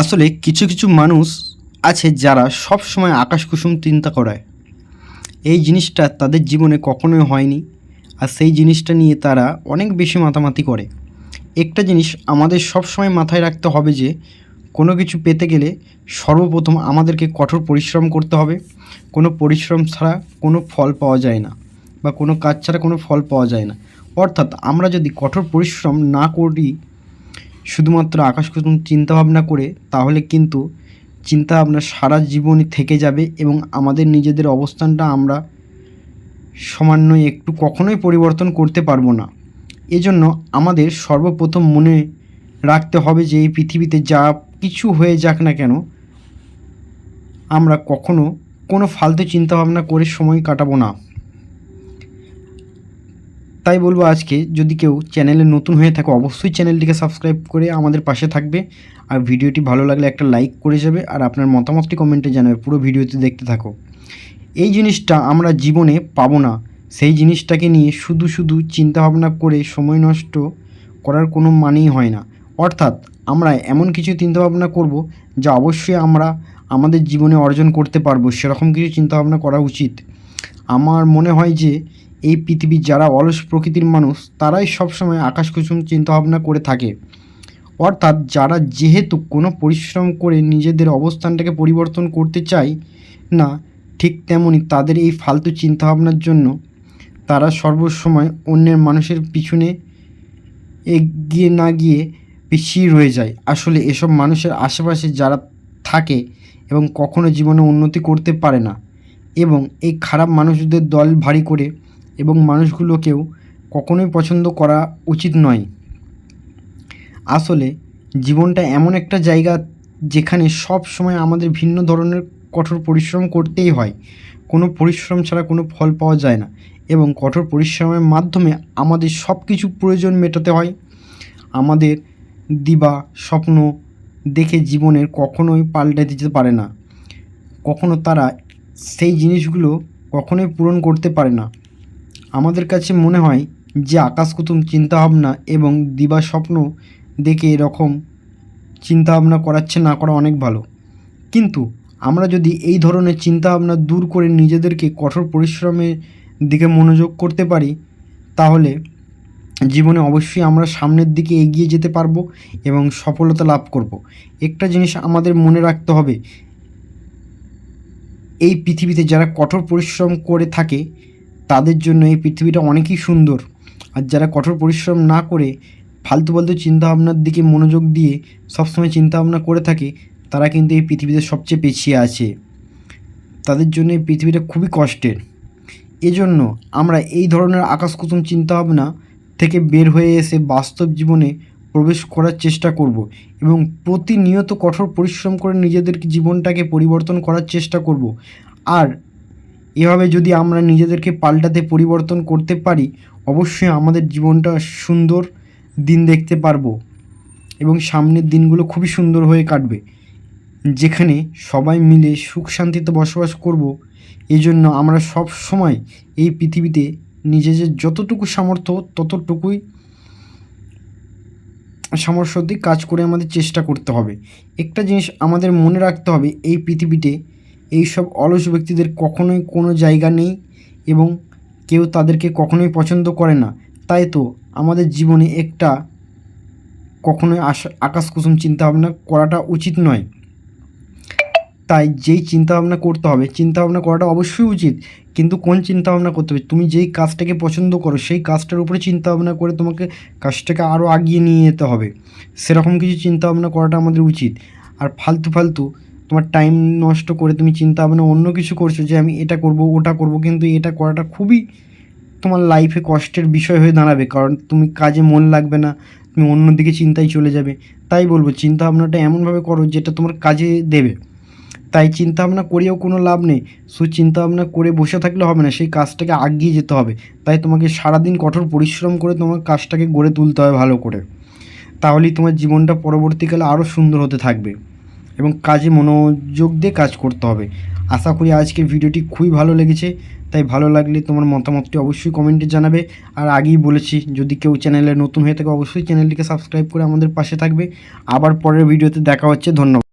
আসলে কিছু কিছু মানুষ আছে যারা সব সময় আকাশ কুসুম চিন্তা করায়। এই জিনিসটা তাদের জীবনে কখনোই হয়নি আর সেই জিনিসটা নিয়ে তারা অনেক বেশি মাতামাতি করে। একটা জিনিস আমাদের সব সময় মাথায় রাখতে হবে যে, কোনো কিছু পেতে গেলে সর্বপ্রথম আমাদেরকে কঠোর পরিশ্রম করতে হবে। কোনো পরিশ্রম ছাড়া কোনো ফল পাওয়া যায় না বা কোনো কাজ ছাড়া কোনো ফল পাওয়া যায় না। অর্থাৎ আমরা যদি কঠোর পরিশ্রম না করি শুধুমাত্র আকাশ কুসুম চিন্তাভাবনা করে, তাহলে কিন্তু চিন্তা চিন্তাভাবনা সারা জীবনই থেকে যাবে এবং আমাদের নিজেদের অবস্থানটা আমরা সামান্য একটু কখনোই পরিবর্তন করতে পারব না। এজন্য আমাদের সর্বপ্রথম মনে রাখতে হবে যে এই পৃথিবীতে যা কিছু হয়ে যাক না কেন, আমরা কখনো কোনো ফালতু চিন্তাভাবনা করে সময় কাটাবো না। তাই বলব আজকে, যদি কেউ চ্যানেলে নতুন হয়ে থাকে, অবশ্যই চ্যানেলটিকে সাবস্ক্রাইব করে আমাদের পাশে থাকবে। আর ভিডিওটি ভালো লাগলে একটা লাইক করে যাবে, আর আপনার মতামতটি কমেন্টে জানাবে, পুরো ভিডিওটি দেখতে থাকো। এই জিনিসটা আমরা জীবনে পাবো না। সেই জিনিসটাকে নিয়ে শুধু শুধু চিন্তাভাবনা করে সময় নষ্ট করার কোনো মানেই হয় না। অর্থাৎ, আমরা এমন কিছু চিন্তাভাবনা করব যা অবশ্যই আমরা আমাদের জীবনে অর্জন করতে পারব। সেরকম কিছু চিন্তাভাবনা করা উচিত। আমার মনে হয় যে এই পৃথিবীর যারা অলস প্রকৃতির মানুষ, তারাই সবসময় আকাশ কুসুম চিন্তাভাবনা করে থাকে। অর্থাৎ যারা যেহেতু কোনো পরিশ্রম করে নিজেদের অবস্থানটাকে পরিবর্তন করতে চায় না, ঠিক তেমনি তাদের এই ফালতু চিন্তাভাবনার জন্য তারা সর্বসময় অন্যের মানুষের পিছনে এগিয়ে না গিয়ে পিছিয়ে রয়ে যায়। আসলে এসব মানুষের আশেপাশে যারা থাকে এবং কখনো জীবনে উন্নতি করতে পারে না এবং এই খারাপ মানুষদের দল ভারী করে এবং মানুষগুলোকেও কখনোই পছন্দ করা উচিত নয়। আসলে জীবনটা এমন একটা জায়গা যেখানে সব সময় আমাদের ভিন্ন ধরনের কঠোর পরিশ্রম করতেই হয়। কোনো পরিশ্রম ছাড়া কোনো ফল পাওয়া যায় না এবং কঠোর পরিশ্রমের মাধ্যমে আমাদের সব কিছু প্রয়োজন মেটাতে হয়। আমাদের দিবা স্বপ্ন দেখে জীবনের কখনোই পাল্টে দিতে পারে না। কখনো তারা সেই জিনিসগুলো কখনোই পূরণ করতে পারে না। আমাদের কাছে মনে হয় যে আকাশ কুতুম চিন্তাভাবনা এবং দিবা স্বপ্ন দেখে এরকম চিন্তাভাবনা করাচ্ছে না করা অনেক ভালো কিন্তু আমরা যদি এই ধরনের চিন্তাভাবনা দূর করে নিজেদেরকে কঠোর পরিশ্রমের দিকে মনোযোগ করতে পারি, তাহলে জীবনে অবশ্যই আমরা সামনের দিকে এগিয়ে যেতে পারব এবং সফলতা লাভ করব। একটা জিনিস আমাদের মনে রাখতে হবে, এই পৃথিবীতে যারা কঠোর পরিশ্রম করে থাকে তাদের জন্য এই পৃথিবীটা অনেকই সুন্দর। আর যারা কঠোর পরিশ্রম না করে ফালতু ফালতু চিন্তাভাবনার দিকে মনোযোগ দিয়ে সবসময় চিন্তাভাবনা করে থাকে, তারা কিন্তু এই পৃথিবীতে সবচেয়ে পিছিয়ে আছে। তাদের জন্য এই পৃথিবীটা খুবই কষ্টের। এজন্য আমরা এই ধরনের আকাশ কুসুম চিন্তাভাবনা থেকে বের হয়ে এসে বাস্তব জীবনে প্রবেশ করার চেষ্টা করব এবং প্রতিনিয়ত কঠোর পরিশ্রম করে নিজেদের জীবনটাকে পরিবর্তন করার চেষ্টা করব। আর এভাবে যদি আমরা নিজেদেরকে পাল্টাতে পরিবর্তন করতে পারি, অবশ্যই আমাদের জীবনটা সুন্দর দিন দেখতে পারব এবং সামনের দিনগুলো খুবই সুন্দর হয়ে কাটবে। যেখানে সবাই মিলে সুখ শান্তিতে বসবাস করব, এজন্য আমরা সব সময় এই পৃথিবীতে নিজেদের যতটুকু সামর্থ্য, ততটুকুই সামর্থ্য দিয়ে কাজ করে আমাদের চেষ্টা করতে হবে। একটা জিনিস আমাদের মনে রাখতে হবে, এই পৃথিবীতে এই সব অলস ব্যক্তিদের কখনোই কোনো জায়গা নেই এবং কেউ তাদেরকে কখনোই পছন্দ করে না। তাই তো আমাদের জীবনে একটা কখনোই আশা আকাশ কুসুম চিন্তাভাবনা করাটা উচিত নয়। তাই যেই চিন্তাভাবনা করতে হবে, চিন্তাভাবনা করাটা অবশ্যই উচিত। কিন্তু কোন চিন্তাভাবনা করতে হবে? তুমি যেই কাজটাকে পছন্দ করো, সেই কাজটার উপরে চিন্তাভাবনা করে তোমাকে কাজটাকে আরও আগিয়ে নিয়ে যেতে হবে। সেরকম কিছু চিন্তাভাবনা করাটা আমাদের উচিত। আর ফালতু ফালতু তোমার টাইম নষ্ট করে তুমি চিন্তা ভাবনা অন্য কিছু করছ যে আমি এটা করব, ওটা করব, কিন্তু এটা করাটা খুবই তোমার লাইফে কষ্টের বিষয় হয়ে দাঁড়াবে। কারণ তুমি কাজে মন লাগবে না, তুমি অন্যদিকে চিন্তায় চলে যাবে। তাই বলব, চিন্তা ভাবনাটা এমনভাবে করো যেটা তোমার কাজে দেবে। তাই চিন্তা ভাবনা করেও কোনো লাভ নেই। শুধু চিন্তা ভাবনা করে বসে থাকলে হবে না, সেই কাজটাকে আগিয়ে যেতে হবে। তাই তোমাকে সারাদিন কঠোর পরিশ্রম করে তোমার কাজটাকে গড়ে তুলতে হবে ভালো করে। তাহলেই তোমার জীবনটা পরবর্তীকালে আরও সুন্দর হতে থাকবে। এবং কাজে মনোযোগ দিয়ে কাজ করতে হবে। আশা করি আজকের ভিডিওটি খুবই ভালো লেগেছে। তাই ভালো লাগলে তোমার মতামতটি অবশ্যই কমেন্টে জানাবে। আর আগেই বলেছি, যদি কেউ চ্যানেলে নতুন হয়ে থাকে, অবশ্যই চ্যানেলটিকে সাবস্ক্রাইব করে আমাদের পাশে থাকবে। আবার পরের ভিডিওতে দেখা হচ্ছে। ধন্যবাদ।